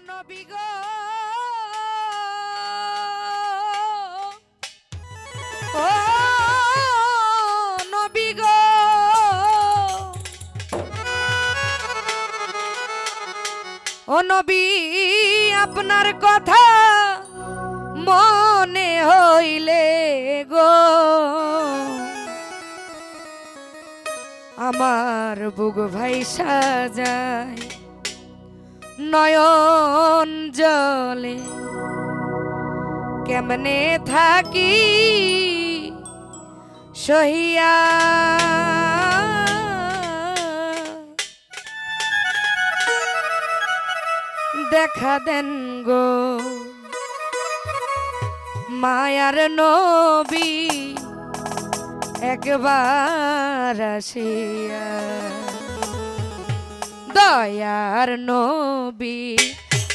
নবী গো। ও নবী গো। ও নবী, আপনার কথা মনে হইলে গো। আমার বুক ভাই সাজায় নয়ন জলে কেমনে থাকি সহিয়া? দেখা দেন গো মায়ার নবী একবার আসিয়া। দয়ার নবী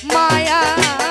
মায়ার